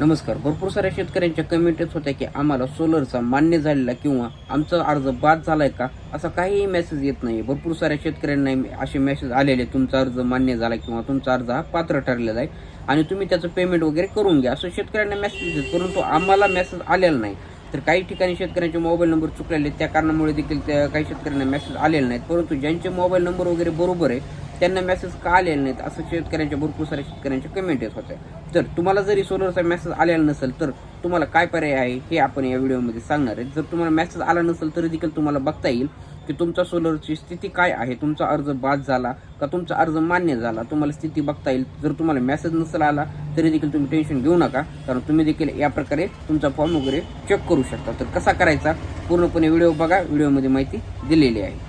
नमस्कार भरपूर साऱ्या शेतकऱ्यांच्या कमेंट येत होत्या की आम्हाला सोलरचा मान्य झालेला किंवा आमचा अर्ज बाद झालाय का असा काहीही मेसेज येत नाही. भरपूर साऱ्या शेतकऱ्यांना असे मेसेज आलेले तुमचा अर्ज मान्य झाला किंवा तुमचा अर्ज हा पात्र ठरलेला आहे आणि तुम्ही त्याचं पेमेंट वगैरे करून घ्या. असं शेतकऱ्यांना मेसेज येत परंतु आम्हाला मेसेज आलेला नाही. तर काही ठिकाणी शेतकऱ्यांचे मोबाईल नंबर चुकलेले आहेत, त्या कारणामुळे देखील त्या काही शेतकऱ्यांना मेसेज आलेले नाहीत परंतु ज्यांचे मोबाईल नंबर वगैरे बरोबर आहे त्यांना मेसेज का आलेले नाहीत? असं शेतकऱ्यांच्या भरपूर साऱ्या शेतकऱ्यांच्या कमेंट येत होत्या. तर तुम्हाला जरी सोलरचा मेसेज आलेला नसेल तर तुम्हाला काय पर्याय आहे हे आपण या व्हिडिओमध्ये सांगणार आहे. जर तुम्हाला मेसेज आला नसेल तरी देखील तुम्हाला बघता येईल की तुमचा सोलरची स्थिती काय आहे? तुमचा अर्ज बाद झाला का तुमचा अर्ज मान्य झाला? तुम्हाला स्थिती बघता येईल. जर तुम्हाला मेसेज नसेल आला तरी देखील तुम्ही टेन्शन घेऊ नका. कारण तुम्ही देखील या प्रकारे तुमचा फॉर्म वगैरे चेक करू शकता. तर कसा करायचा? पूर्णपणे व्हिडिओ बघा. व्हिडिओमध्ये माहिती दिलेली आहे.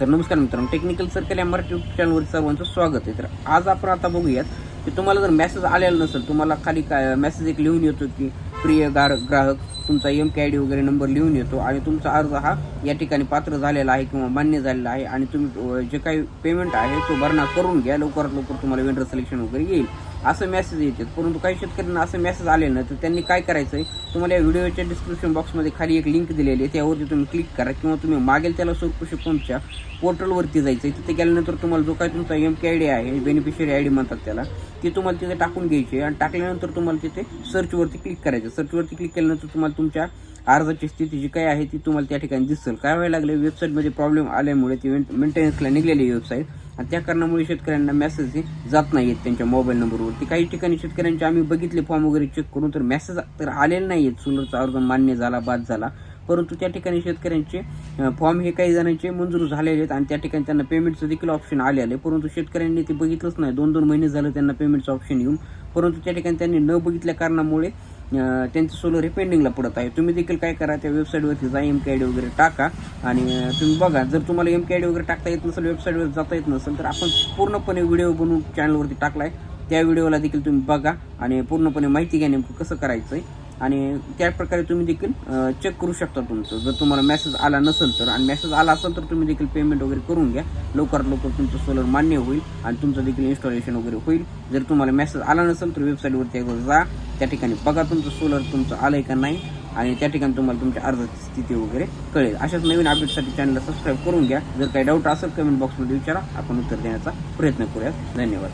तर नमस्कार मित्रांनो टेक्निकल सर्कल या मराठी युट्यूब चॅनलवर सर्वांचं स्वागत आहे. तर आज आपण आता बघूयात की तुम्हाला जर मेसेज आलेला नसेल तुम्हाला खाली काय मेसेज एक लिहून येतो की प्रिय गार ग्राहक तुमचा एम के आय डी वगैरे नंबर लिहून येतो आणि तुमचा अर्ज हा या ठिकाणी पात्र झालेला आहे किंवा मान्य झालेला आहे आणि तुम्ही जे काही पेमेंट आहे तो भरणा करून घ्या. लवकरात लवकर तुम्हाला वेंडर सिलेक्शन वगैरे येईल. असं मेसेज येतात. परंतु काही शेतकऱ्यांना असं मेसेज आले ना तर त्यांनी काय करायचं आहे तुम्हाला या व्हिडिओच्या डिस्क्रिप्शन बॉक्समध्ये खाली एक लिंक दिलेली आहे. त्यावरती तुम्ही क्लिक करा किंवा तुम्ही मागेल त्याला कृषी पंपच्या पोर्टलवरती जायचं आहे तिथे गेल्यानंतर तुम्हाला जो काय तुमचा एम के आय डी आहे बेनिफिशियरी आय डी म्हणतात त्याला ती तुम्हाला तिथे टाकून घ्यायची आहे. आणि टाकल्यानंतर तुम्हाला तिथे सर्चवरती क्लिक करायचं सर्चवरती क्लिक केल्यानंतर तुम्हाला तुमच्या अर्जाची स्थिती जी काय आहे ती तुम्हाला त्या ठिकाणी दिसेल. काय व्हायला लागले वेबसाईटमध्ये प्रॉब्लेम आल्यामुळे ती मेंटेनन्सला निघलेली वेबसाईट आणि त्या कारणामुळे शेतकऱ्यांना मेसेज जात नाहीत त्यांच्या मोबाईल नंबरवरती. काही ठिकाणी शेतकऱ्यांचे आम्ही बघितले फॉर्म वगैरे चेक करून तर मेसेज तर आलेले नाही आहेत सोलरचा अर्ज मान्य झाला बाद झाला. परंतु त्या ठिकाणी शेतकऱ्यांचे फॉर्म हे काही जणांचे मंजूर झालेले आहेत आणि त्या ठिकाणी त्यांना पेमेंटचं देखील ऑप्शन आलेलं आहे परंतु शेतकऱ्यांनी ते बघितलंच नाही. दोन दोन महिने झालं त्यांना पेमेंटचं ऑप्शन येऊन. परंतु त्या ठिकाणी त्यांनी न बघितल्या कारणामुळे त्यांचं सोलर हे पेंडिंगला पडत आहे तुम्ही देखील काय करा त्या वेबसाईटवरती जा एम के आय डी वगैरे टाका. आणि तुम्ही बघा जर तुम्हाला एम के आय डी वगैरे टाकता येत नसेल वेबसाईटवर जाता येत नसेल तर आपण पूर्णपणे व्हिडिओ बनवून चॅनलवरती टाकला आहे त्या व्हिडिओला देखील तुम्ही बघा आणि पूर्णपणे माहिती घ्या नेमकं कसं करायचं आहे आणि त्या प्रकारे तुम्ही देखील चेक करू शकता तुमचं. जर तुम्हाला मेसेज आला नसेल तर आणि मेसेज आला असेल तर तुम्ही देखील पेमेंट वगैरे करून घ्या. लवकरात लवकर तुमचं सोलर मान्य होईल आणि तुमचं देखील इन्स्टॉलेशन वगैरे होईल. जर तुम्हाला मेसेज आला नसेल तर वेबसाईटवरती एकदा जा. त्या ठिकाणी बघा तुमचं सोलर तुमचं आलं आहे का नाही आणि त्या ठिकाणी तुम्हाला तुमच्या अर्जाची स्थिती वगैरे कळेल. अशाच नवीन अपडेटसाठी चॅनलला सबस्क्राईब करून घ्या. जर काही डाऊट असेल कमेंट बॉक्समध्ये विचारा. आपण उत्तर देण्याचा प्रयत्न करूयात. धन्यवाद.